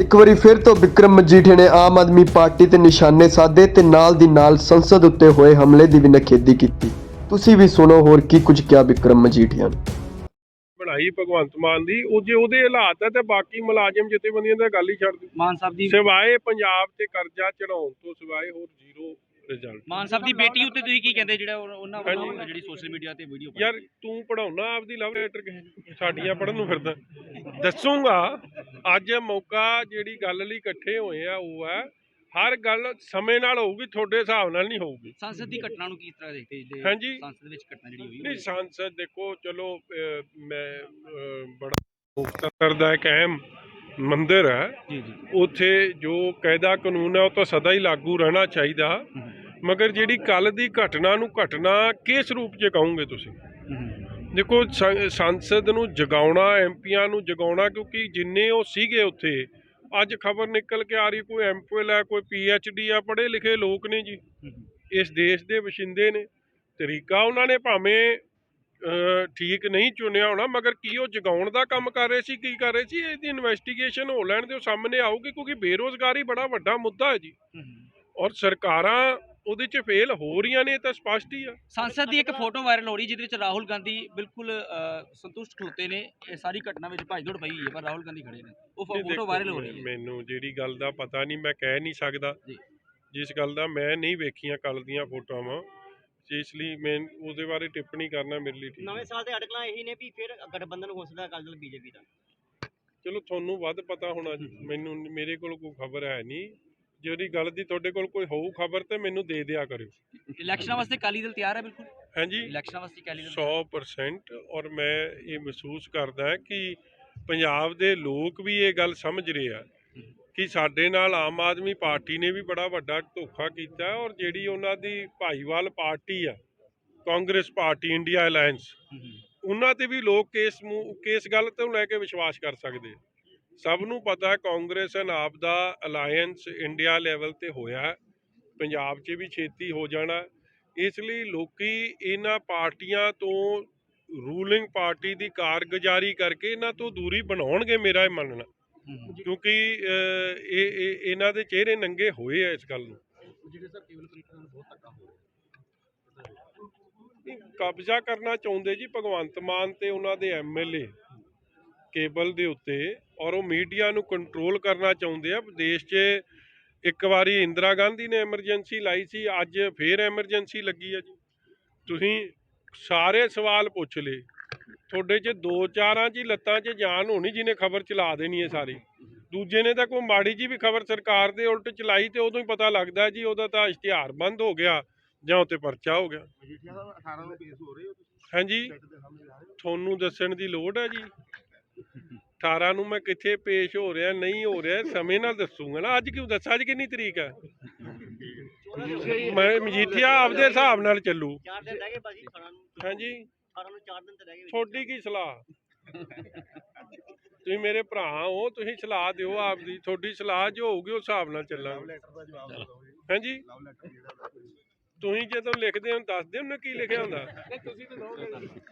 ਇੱਕ ਵਾਰੀ ਫਿਰ ਤੋਂ ਵਿਕਰਮ ਮਜੀਠੀਆ ਨੇ ਆਮ ਆਦਮੀ ਪਾਰਟੀ ਤੇ ਨਿਸ਼ਾਨੇ ਸਾਧੇ ਤੇ ਨਾਲ ਦੀ ਨਾਲ ਸੰਸਦ ਉੱਤੇ ਹੋਏ ਹਮਲੇ ਦੀ ਵੀ ਨਿਖੇਧੀ ਕੀਤੀ। ਤੁਸੀਂ ਵੀ ਸੁਣੋ ਹੋਰ ਕੀ ਕੁਝ ਕਿਹਾ ਵਿਕਰਮ ਮਜੀਠੀਆ ਨੇ। ਬਣਾਈ ਭਗਵੰਤ ਮਾਨ ਦੀ ਉਹ ਜੇ ਉਹਦੇ ਹਾਲਾਤ ਹੈ ਤੇ ਬਾਕੀ ਮੁਲਾਜ਼ਮ ਜਥੇਬੰਦੀਆਂ ਦਾ ਗੱਲ ਹੀ ਛੱਡ ਦਿਓ। ਮਾਨ ਸਾਹਿਬ ਦੀ ਸਿਵਾਏ ਪੰਜਾਬ ਤੇ ਕਰਜ਼ਾ ਚੜਾਉਣ ਤੋਂ ਸਿਵਾਏ ਹੋਰ ਜ਼ੀਰੋ ਰਿਜ਼ਲਟ ਮਾਨ ਸਾਹਿਬ ਦੀ ਬੇਟੀ ਉੱਤੇ ਤੁਸੀਂ ਕੀ ਕਹਿੰਦੇ ਜਿਹੜਾ ਉਹ- ਉਹਨਾਂ ਵੱਲੋਂ। ਜਿਹੜੀ ਸੋਸ਼ਲ ਮੀਡੀਆ ਤੇ ਵੀਡੀਓ ਯਾਰ ਤੂੰ ਪੜਾਉਣਾ ਆਪਦੀ ਲਵ ਲੈਟਰ ਕਿਸੇ ਨੂੰ ਸਾਡੀਆਂ ਪੜਨ ਨੂੰ ਫਿਰਦਾ। ਦੱਸੂਗਾ ਅੱਜ ਮੌਕਾ ਜਿਹੜੀ ਗੱਲ ਲਈ ਇਕੱਠੇ ਹੋਏ ਆ ਉਹ ਹੈ ਹਰ ਗੱਲ ਸਮੇਂ ਨਾਲ ਹੋਊਗੀ ਤੁਹਾਡੇ ਹਿਸਾਬ ਨਾਲ ਨਹੀਂ ਹੋਊਗੀ। ਸੰਸਦ ਦੀ ਘਟਨਾ ਨੂੰ ਕਿਸ ਤਰ੍ਹਾਂ ਦੇਖਦੇ ਜੀ ਹਾਂਜੀ। ਸੰਸਦ ਵਿੱਚ ਘਟਨਾ ਜਿਹੜੀ ਹੋਈ ਨਹੀਂ ਸੰਸਦ ਦੇਖੋ ਚਲੋ ਮੈਂ ਬੜਾ ਮੁਖਤਸਰ ਦਾ ਇੱਕ ਅਹਿਮ ਮੰਦਿਰ ਹੈ। ਜੀ ਜੀ। ਉੱਥੇ ਜੋ ਕਾਇਦਾ ਕਾਨੂੰਨ ਹੈ ਉਹ ਤਾਂ ਸਦਾ ਹੀ ਲਾਗੂ ਰਹਿਣਾ ਚਾਹੀਦਾ। ਮਗਰ ਜਿਹੜੀ ਕੱਲ ਦੀ ਘਟਨਾ ਨੂੰ ਘਟਨਾ ਕਿਸ ਰੂਪ 'ਚ ਕਹੋਗੇ ਤੁਸੀਂ? ਦੇਖੋ ਸੰਸਦ ਨੂੰ ਜਗਾਉਣਾ ਐਮਪੀਆਂ ਨੂੰ ਜਗਾਉਣਾ ਕਿਉਂਕਿ ਜਿੰਨੇ ਉਹ ਸੀਗੇ ਉੱਥੇ ਅੱਜ ਖਬਰ ਨਿਕਲ ਕੇ ਆ ਰਹੀ ਕੋਈ ਐਮਫਿਲ ਹੈ ਕੋਈ ਡੀ ਆ ਪੜ੍ਹੇ ਲਿਖੇ ਲੋਕ ਨੇ ਜੀ। ਇਸ ਦੇਸ਼ ਦੇ ਵਸਿੰਦੇ ਨੇ। ਤਰੀਕਾ ਉਹਨਾਂ ਨੇ ਭਾਵੇਂ ਠੀਕ ਨਹੀਂ ਚੁਣਿਆ ਹੋਣਾ ਮਗਰ ਕੀ ਉਹ ਜਗਾਉਣ ਦਾ ਕੰਮ ਕਰ ਰਹੇ ਸੀ ਕੀ ਕਰ ਰਹੇ ਸੀ ਇਹਦੀ ਇਨਵੈਸਟੀਗੇਸ਼ਨ ਹੋ ਲੈਣ ਦੇ ਸਾਹਮਣੇ ਆਊਗੀ ਕਿਉਂਕਿ ਬੇਰੋਜ਼ਗਾਰੀ ਬੜਾ ਵੱਡਾ ਮੁੱਦਾ ਹੈ ਜੀ। ਔਰ ਸਰਕਾਰਾਂ ਉਹਦੇ 'ਚ ਫੇਲ ਹੋ ਰਹੀਆਂ ਨੇ ਤਾਂ ਸਪਸ਼ਟ ਹੀ ਆ। ਸੰਸਦ ਦੀ ਇੱਕ ਫੋਟੋ ਵਾਇਰਲ ਹੋ ਰਹੀ ਜਿਹਦੇ ਵਿੱਚ ਰਾਹੁਲ ਗਾਂਧੀ ਬਿਲਕੁਲ ਸੰਤੁਸ਼ਟ ਖਲੋਤੇ ਨੇ। ਇਹ ਸਾਰੀ ਘਟਨਾ ਵਿੱਚ ਭੱਜ ਦੌੜ ਪਈ ਹੈ ਪਰ ਰਾਹੁਲ ਗਾਂਧੀ ਖੜੇ ਨੇ। ਉਹ ਫੋਟੋ ਵਾਇਰਲ ਹੋ ਰਹੀ ਹੈ। ਮੈਨੂੰ ਜਿਹੜੀ ਗੱਲ ਦਾ ਪਤਾ ਨਹੀਂ ਮੈਂ ਕਹਿ ਨਹੀਂ ਸਕਦਾ। ਜੀ। ਜਿਸ ਗੱਲ ਦਾ ਮੈਂ ਨਹੀਂ ਵੇਖੀਆਂ ਕੱਲ ਦੀਆਂ ਫੋਟੋਆਂ ਇਸ ਲਈ ਮੈਂ ਉਹਦੇ ਬਾਰੇ ਟਿੱਪਣੀ ਕਰਨਾ ਮੇਰੇ ਲਈ ਠੀਕ ਨਵੇਂ। ਸਾਲ ਦੇ ਅਟਕਲਾਂ ਇਹੀ ਨੇ ਵੀ ਫਿਰ ਗਠਬੰਧਨ ਹੋ ਸਕਦਾ ਅਕਾਲੀ ਦਲ ਬੀਜੇਪੀ ਦਾ। ਚਲੋ ਤੁਹਾਨੂੰ ਵੱਧ ਪਤਾ ਹੋਣਾ ਜੀ ਮੈਨੂੰ ਮੇਰੇ ਕੋਲ ਕੋਈ ਖਬਰ ਹੈ ਨਹੀਂ। ਜਿਹੜੀ ਗੱਲ ਦੀ ਤੁਹਾਡੇ ਕੋਲ ਕੋਈ ਹੋਊ ਖਬਰ ਤੇ ਮੈਨੂੰ ਦੇ ਦਿਆ ਕਰਿਓ। ਇਲੈਕਸ਼ਨਾਂ ਵਾਸਤੇ ਅਕਾਲੀ ਦਲ ਤਿਆਰ ਹੈ ਬਿਲਕੁਲ? ਹਾਂਜੀ। ਇਲੈਕਸ਼ਨਾਂ ਵਾਸਤੇ ਅਕਾਲੀ ਦਲ 100% ਔਰ ਮੈਂ ਇਹ ਮਹਿਸੂਸ ਕਰਦਾ ਹਾਂ ਕਿ ਪੰਜਾਬ ਦੇ ਲੋਕ ਵੀ ਇਹ ਗੱਲ ਸਮਝ ਰਹੇ ਆ ਕਿ ਸਾਡੇ ਨਾਲ ਆਮ ਆਦਮੀ ਪਾਰਟੀ ਨੇ ਵੀ ਬੜਾ ਵੱਡਾ ਧੋਖਾ ਕੀਤਾ ਔਰ ਜਿਹੜੀ ਉਹਨਾਂ ਦੀ ਭਾਈਵਾਲ ਪਾਰਟੀ ਆ ਕਾਂਗਰਸ ਪਾਰਟੀ ਇੰਡੀਆ ਅਲਾਈਅੰਸ ਉਹਨਾਂ ਤੇ ਵੀ ਲੋਕ ਕੇਸ ਕੇਸ ਗੱਲ ਤੋਂ ਲੈ ਕੇ ਵਿਸ਼ਵਾਸ ਕਰ ਸਕਦੇ ਆ। ਸਭ ਨੂੰ ਪਤਾ ਕਾਂਗਰਸ ਐਂਡ ਆਪ ਦਾ ਅਲਾਈਅੰਸ ਇੰਡੀਆ ਲੈਵਲ ਤੇ ਹੋਇਆ। ਪੰਜਾਬ 'ਚ ਵੀ ਛੇਤੀ ਹੋ ਜਾਣਾ। ਇਸ ਲਈ ਲੋਕੀ ਇਹਨਾਂ ਪਾਰਟੀਆਂ ਤੋਂ ਰੂਲਿੰਗ ਪਾਰਟੀ ਦੀ ਕਾਰਗੁਜ਼ਾਰੀ ਕਰਕੇ ਇਹਨਾਂ ਤੋਂ ਦੂਰੀ ਬਣਾਉਣਗੇ ਮੇਰਾ ਇਹ ਮੰਨਣਾ। ਕਿਉਂਕਿ ਇਹ ਇਹ- ਇਹਨਾਂ ਦੇ ਚਿਹਰੇ ਨੰਗੇ ਹੋਏ ਆ ਇਸ ਗੱਲ ਨੂੰ। ਕਬਜ਼ਾ ਕਰਨਾ ਚਾਹੁੰਦੇ ਜੀ ਭਗਵੰਤ ਮਾਨ ਤੇ ਉਹਨਾਂ ਦੇ ਐਮਐਲਏ ਕੇਬਲ ਦੇ ਉੱਤੇ ਔਰ ਉਹ ਮੀਡੀਆ ਨੂੰ ਕੰਟਰੋਲ ਕਰਨਾ ਚਾਹੁੰਦੇ ਆ। ਦੇਸ਼ 'ਚ ਇੱਕ ਵਾਰੀ ਇੰਦਰਾ ਗਾਂਧੀ ਨੇ ਐਮਰਜੈਂਸੀ ਲਾਈ ਸੀ ਅੱਜ ਫੇਰ ਐਮਰਜੈਂਸੀ ਲੱਗੀ ਆ ਜੀ। ਤੁਸੀਂ ਸਾਰੇ ਸਵਾਲ ਪੁੱਛ ਲਏ। ਤੁਹਾਡੇ 'ਚ ਦੋ ਚਾਰਾਂ 'ਚ ਲੱਤਾਂ 'ਚ ਜਾਨ ਹੋਣੀ ਜਿਹਨੇ ਖਬਰ ਚਲਾ ਦੇਣੀ ਹੈ ਸਾਰੀ। ਦੂਜੇ ਨੇ ਤਾਂ ਕੋਈ ਮਾੜੀ ਜੀ ਵੀ ਖਬਰ ਸਰਕਾਰ ਦੇ ਉਲਟ ਚਲਾਈ ਤੇ ਉਦੋਂ ਹੀ ਪਤਾ ਲੱਗਦਾ ਜੀ ਉਹਦਾ ਤਾਂ ਇਸ਼ਤਿਹਾਰ ਬੰਦ ਹੋ ਗਿਆ ਜਾਂ ਉੱਤੇ ਪਰਚਾ ਹੋ ਗਿਆ। ਹਾਂਜੀ। ਤੁਹਾਨੂੰ ਦੱਸਣ ਦੀ ਲੋੜ ਹੈ ਜੀ। 18 ਨੂੰ ਮੈਂ ਕਿੱਥੇ ਪੇਸ਼ ਹੋ ਰਿਹਾ ਨਹੀਂ ਹੋ ਰਿਹਾ ਸਮੇਂ ਨਾਲ ਦੱਸੂਗਾ ਨਾ। ਅੱਜ ਕਿਉਂ ਦੱਸਾਂ? ਅੱਜ ਕਿੰਨੀ ਤਰੀਕ ਹੈ? ਮੈਂ ਮਜੀਠੀਆ ਆਪਦੇ ਹਿਸਾਬ ਨਾਲ ਚੱਲੂ। ਚਾਰ ਦਿਨ ਰਹਿ ਗਏ ਬਾਜੀ 18 ਨੂੰ। ਹਾਂਜੀ। 18 ਨੂੰ ਚਾਰ ਦਿਨ ਤੇ ਰਹਿ ਗਏ ਤੁਹਾਡੀ ਕੀ ਸਲਾਹ? ਤੁਸੀਂ ਮੇਰੇ ਭਰਾ ਹੋ ਤੁਸੀਂ ਸਲਾਹ ਦਿਓ ਆਪਦੀ। ਤੁਹਾਡੀ ਸਲਾਹ ਜੋ ਹੋਊਗੀ ਉਸ ਹਿਸਾਬ ਨਾਲ ਚੱਲਾਂਗੇ। ਹਾਂਜੀ। ਤੁਸੀਂ ਜਦੋਂ ਲਿਖਦੇ ਹੋ ਦੱਸਦੇ ਹੋ ਨਾ ਕੀ ਲਿਖਿਆ ਹੁੰਦਾ।